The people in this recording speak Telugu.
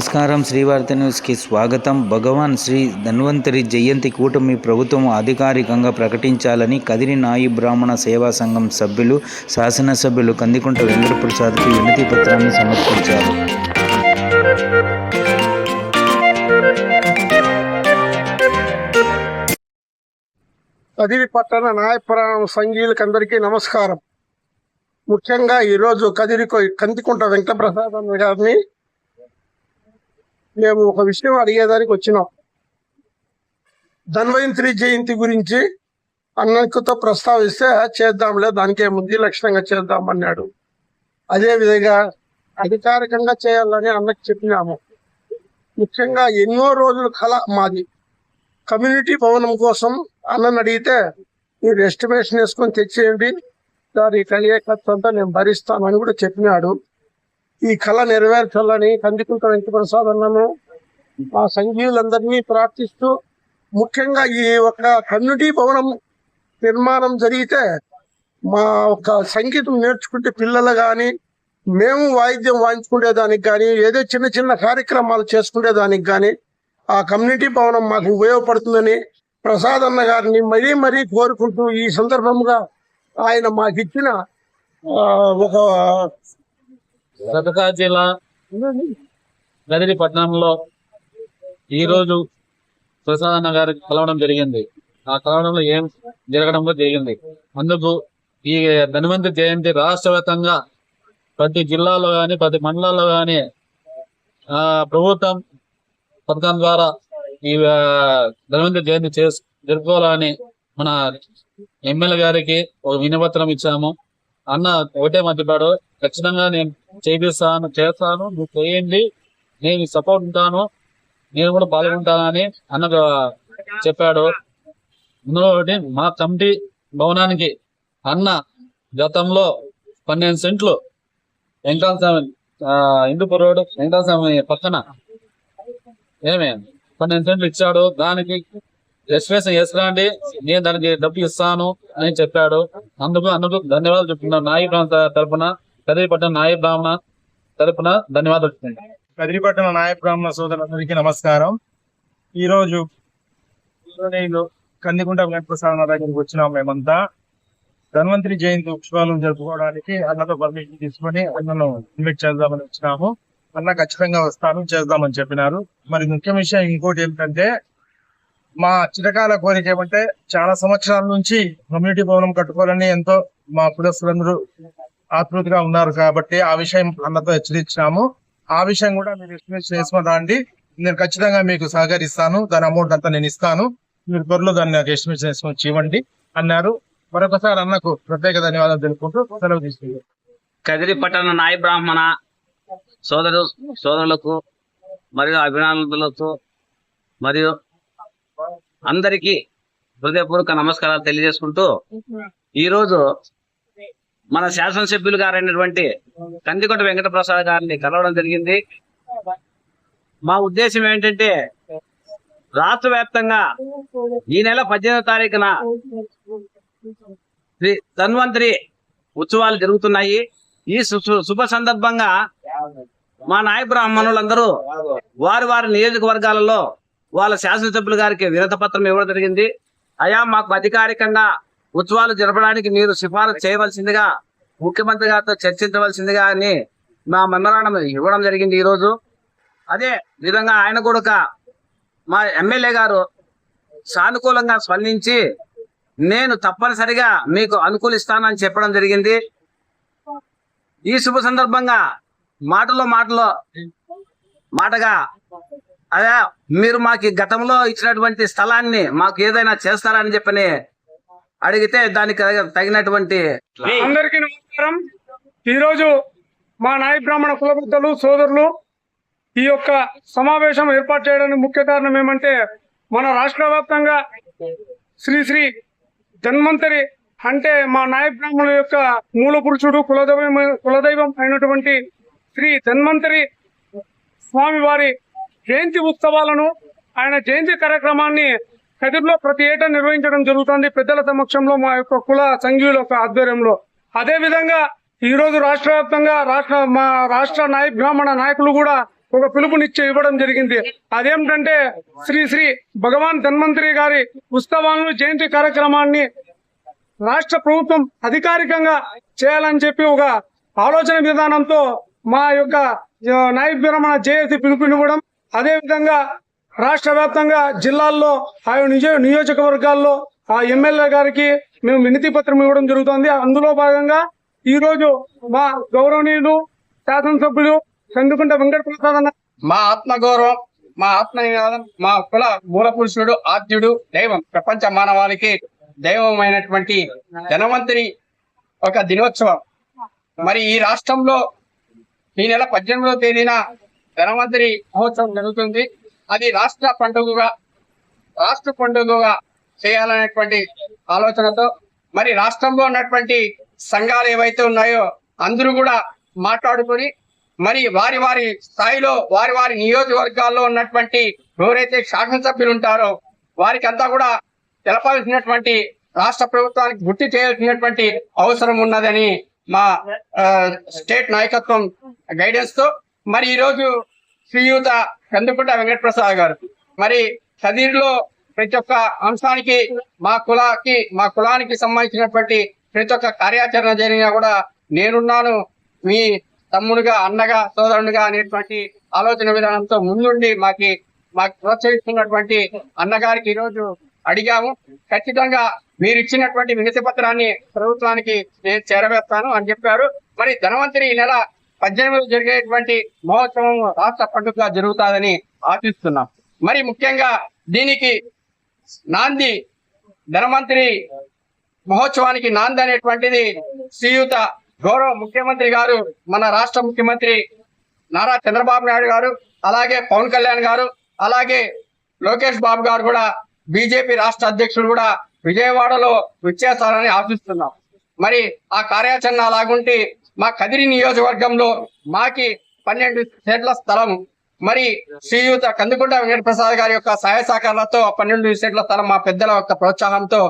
నమస్కారం శ్రీవార్త న్యూస్కి స్వాగతం. భగవాన్ శ్రీ ధన్వంతరి జయంతి కూటమి ప్రభుత్వం అధికారికంగా ప్రకటించాలని కదిరి నాయి బ్రాహ్మణ సేవా సంఘం సభ్యులు శాసనసభ్యులు కందికుంట వెంకటప్రసాద్కి వినతి పత్రాన్ని సమర్పించారు. కదిరి పట్టణ నాయపురాణం సంఘీయులకు అందరికీ నమస్కారం. ముఖ్యంగా ఈరోజు కదిరి కందికుంట వెంకటప్రసాద్ గారిని మేము ఒక విషయం అడిగేదానికి వచ్చినాం. ధన్వయంత్రి జయంతి గురించి అన్నకుతో ప్రస్తావిస్తే చేద్దాంలే దానికే ఏముంది లక్షణంగా చేద్దామన్నాడు అదే విధంగా అధికారికంగా చేయాలని అన్నకు చెప్పినాము. ముఖ్యంగా ఎన్నో రోజుల కళ మాది. కమ్యూనిటీ భవనం కోసం అన్నని అడిగితే మీరు ఎస్టిమేషన్ వేసుకొని తెచ్చేయండి దానికి కలిగే ఖర్చు అంతా నేను భరిస్తానని కూడా చెప్పినాడు. ఈ కళ నెరవేర్చాలని కందికుంట వెంకటప్రసాద్ అన్నను మా సంఘీయులందరినీ ప్రార్థిస్తూ ముఖ్యంగా ఈ ఒక కమ్యూనిటీ భవనం నిర్మాణం జరిగితే మా ఒక సంగీతం నేర్చుకుంటే పిల్లలు కానీ మేము వాయిద్యం వాయించుకునే దానికి కానీ ఏదో చిన్న చిన్న కార్యక్రమాలు చేసుకునే దానికి కానీ ఆ కమ్యూనిటీ భవనం మాకు ఉపయోగపడుతుందని ప్రసాద్ అన్న గారిని మరీ మరీ కోరుకుంటూ ఈ సందర్భంగా ఆయన మాకు ఇచ్చిన ఒక గతకా జిల్లా గదిరి పట్టణంలో ఈ రోజు ప్రసాద్ అన్న గారికి కలవడం జరిగింది. ఆ కలవడంలో ఏం జరగడం జరిగింది. అందుకు ఈ ధన్వంతరి జయంతి రాష్ట్ర వ్యాప్తంగా ప్రతి జిల్లాలో కానీ ప్రతి మండలాల్లో కానీ ఆ ప్రభుత్వం పథకం ద్వారా ఈ ధన్వంతరి జయంతి చేసు జరుపుకోవాలని మన ఎమ్మెల్యే గారికి ఒక వినపత్రం ఇచ్చాము. అన్న ఒకటే మర్చిపోయాడు ఖచ్చితంగా నేను చేపిస్తాను చేస్తాను. నువ్వు చేయండి. నేను సపోర్ట్ ఉంటాను. నేను కూడా పాల్గొంటానని అన్న చెప్పాడు. ఇందులో ఒకటి మా కమిటీ భవనానికి అన్న గతంలో పన్నెండు సెంట్లు వెంకటాల స్వామి హిందూపూర్ రోడ్ వెంకటాల స్వామి పక్కన ఏమే? పన్నెండు సెంట్లు ఇచ్చాడు. దానికి రిజిస్ట్రేషన్ చేసుకురండి నేను దానికి డబ్బు ఇస్తాను అని చెప్పాడు. అందుకు అందుకు ధన్యవాదాలు చెప్తున్నాను. నాయి ప్రాంత తరపున కదిరిపట్నం నాయ బ్రాహ్మణ తరపున ధన్యవాదాలు. కదిరిపట్నం నాయ బ్రాహ్మణ సోదరులందరికీ నమస్కారం. ఈ రోజు నేను కందికుంట వెంకటప్రసాద్ దగ్గరికి వచ్చినాం మేమంతా. ధన్వంతరి జయంతి ఉత్సవాలు జరుపుకోవడానికి అన్నతో పర్మిషన్ తీసుకొని అన్నను ఇన్వైట్ చేద్దామని వచ్చినాము. అన్న ఖచ్చితంగా వస్తాను చేద్దామని చెప్పినారు. మరి ముఖ్య విషయం ఇంకోటి ఏమిటంటే మా చిరకాల కోరిక ఏమంటే చాలా సంవత్సరాల నుంచి కమ్యూనిటీ భవనం కట్టుకోవాలని ఎంతో మా కులస్తులందరూ ఆతృతిగా ఉన్నారు కాబట్టి ఆ విషయం అన్నతో హెచ్చరించాము ఆ విషయం కూడా మీరు ఎస్టిమేషన్ వేసుకొని రండి నేను ఖచ్చితంగా మీకు సహకరిస్తాను. దాని అమౌంట్ అంతా నేను ఇస్తాను. మీరు త్వరలో దాన్ని నాకు ఎస్టిమేషన్ వేసుకొని ఇవ్వండి అన్నారు. మరొకసారి అన్నకు ప్రత్యేక ధన్యవాదాలు తెలుపుకుంటూ సెలవు తీసుకుంటారు కదిరి పట్టణ నాయ బ్రాహ్మణ సోదరు సోదరులకు మరియు అభిమానులకు మరియు అందరికీ హృదయపూర్వక నమస్కారాలు తెలియజేసుకుంటూ ఈరోజు మన శాసనసభ్యులు గారైనటువంటి కందికొండ వెంకటప్రసాద్ గారిని కలవడం జరిగింది. మా ఉద్దేశం ఏంటంటే రాష్ట్ర వ్యాప్తంగా ఈ నెల పద్దెనిమిదో తారీఖున శ్రీ ధన్వంతరి ఉత్సవాలు జరుగుతున్నాయి. ఈ శుభ సందర్భంగా మా నాయ బ్రాహ్మణులందరూ వారి వారి నియోజకవర్గాలలో వాళ్ళ శాసనసభ్యుల గారికి వినత పత్రం ఇవ్వడం జరిగింది. అయా మాకు అధికారికంగా ఉత్సవాలు జరపడానికి మీరు సిఫారసు చేయవలసిందిగా ముఖ్యమంత్రి గారితో చర్చించవలసిందిగా అని మా మెమరాండం ఇవ్వడం జరిగింది ఈరోజు. అదే విధంగా ఆయన కూడా మా ఎమ్మెల్యే గారు సానుకూలంగా స్పందించి నేను తప్పనిసరిగా మీకు అనుకూలిస్తానని చెప్పడం జరిగింది. ఈ శుభ సందర్భంగా మాటలో మాటలో మాటగా అదే మీరు మాకు గతంలో ఇచ్చినటువంటి స్థలాన్ని మాకు ఏదైనా చేస్తారని చెప్పని అడిగితే దానికి తగినటువంటి అందరికీ నమస్కారం. ఈరోజు మా నాయ బ్రాహ్మణ కులబుద్ధులు సోదరులు ఈ యొక్క సమావేశం ఏర్పాటు చేయడానికి ముఖ్య కారణం ఏమంటే మన రాష్ట్ర వ్యాప్తంగా శ్రీ శ్రీ ధన్వంతరి అంటే మా నాయ బ్రాహ్మణుల యొక్క మూల పురుషుడు కులదైవం కులదైవం అయినటువంటి శ్రీ ధన్వంతరి స్వామి వారి జయంతి ఉత్సవాలను ఆయన జయంతి కార్యక్రమాన్ని కదిర్లో ప్రతి ఏటా నిర్వహించడం జరుగుతుంది. పెద్దల సమక్షంలో మా యొక్క కుల సంఘీయుల యొక్క ఆధ్వర్యంలో. అదే విధంగా ఈ రోజు రాష్ట్ర వ్యాప్తంగా రాష్ట్ర మా రాష్ట్ర నాయ బ్రాహ్మణ నాయకులు కూడా ఒక పిలుపునిచ్చి ఇవ్వడం జరిగింది. అదేమిటంటే శ్రీ శ్రీ భగవాన్ ధన్వంతరి గారి ఉత్సవాలను జయంతి కార్యక్రమాన్ని రాష్ట్ర ప్రభుత్వం అధికారికంగా చేయాలని చెప్పి ఒక ఆలోచన విధానంతో మా యొక్క నాయ నాయక విరమణ జయంతి పిలుపునివ్వడం. అదే విధంగా రాష్ట్ర వ్యాప్తంగా జిల్లాల్లో ఆయా నిజ నియోజకవర్గాల్లో ఆ ఎమ్మెల్యే గారికి మేము వినతి పత్రం ఇవ్వడం జరుగుతుంది. అందులో భాగంగా ఈరోజు మా గౌరవనీయులు శాసనసభ్యులు చందుకుంట వెంకట ప్రసాద్ అన్న మా ఆత్మగౌరవం మా ఆత్మ మా కుల మూల పురుషుడు ఆద్యుడు దైవం ప్రపంచ మానవాళికి దైవమైనటువంటి ధనవంతుని ఒక దినోత్సవం. మరి ఈ రాష్ట్రంలో ఈ నెల పద్దెనిమిదవ తేదీన ధనవంతరి మహోత్సవం జరుగుతుంది. అది రాష్ట్ర పండుగగా రాష్ట్ర పండుగగా చేయాలనేటువంటి ఆలోచనతో మరి రాష్ట్రంలో ఉన్నటువంటి సంఘాలు ఏవైతే ఉన్నాయో అందరూ కూడా మాట్లాడుకొని మరి వారి వారి స్థాయిలో వారి వారి నియోజకవర్గాల్లో ఉన్నటువంటి ఎవరైతే శాసనసభ్యులు ఉంటారో వారికి అంతా కూడా తెలపాల్సినటువంటి రాష్ట్ర ప్రభుత్వానికి గుర్తు చేయాల్సినటువంటి అవసరం ఉన్నదని మా స్టేట్ నాయకత్వం గైడెన్స్తో మరి ఈరోజు శ్రీయుత కందుకుంట వెంకటప్రసాద్ గారు. మరి సదీర్లో ప్రతి ఒక్క అంశానికి మా కులాకి మా కులానికి సంబంధించినటువంటి ప్రతి ఒక్క కార్యాచరణ జరిగినా కూడా నేనున్నాను. మీ తమ్ముడుగా అన్నగా సోదరునిగా అనేటువంటి ఆలోచన విధానంతో ముందుండి మాకి మాకు ప్రోత్సహిస్తున్నటువంటి అన్నగారికి ఈరోజు అడిగాము. ఖచ్చితంగా మీరు ఇచ్చినటువంటి వినతి పత్రాన్ని ప్రభుత్వానికి నేను చేరవేస్తాను అని చెప్పారు. మరి ధనవంతరి ఈ నెల పద్దెనిమిదిలో జరిగేటువంటి మహోత్సవం రాష్ట్ర పండుగగా జరుగుతాదని ఆశిస్తున్నాం. మరి ముఖ్యంగా దీనికి నాంది ధనమంత్రి మహోత్సవానికి నాంది అనేటువంటిది శ్రీయుత గౌరవ ముఖ్యమంత్రి గారు మన రాష్ట్ర ముఖ్యమంత్రి నారా చంద్రబాబు నాయుడు గారు అలాగే పవన్ కళ్యాణ్ గారు అలాగే లోకేష్ బాబు గారు కూడా బీజేపీ రాష్ట్ర అధ్యక్షుడు కూడా విజయవాడలో విచ్చేస్తారని ఆశిస్తున్నాం. మరి ఆ కార్యాచరణ అలాగుంటే మా కదిరి నియోజకవర్గంలో మాకి పన్నెండు సెట్ల స్థలం మరి శ్రీయుత కందుకుంట వెంకట ప్రసాద్ గారి యొక్క సహాయ సహకారాలతో పన్నెండు సెట్ల స్థలం మా పెద్దల యొక్క ప్రోత్సాహంతో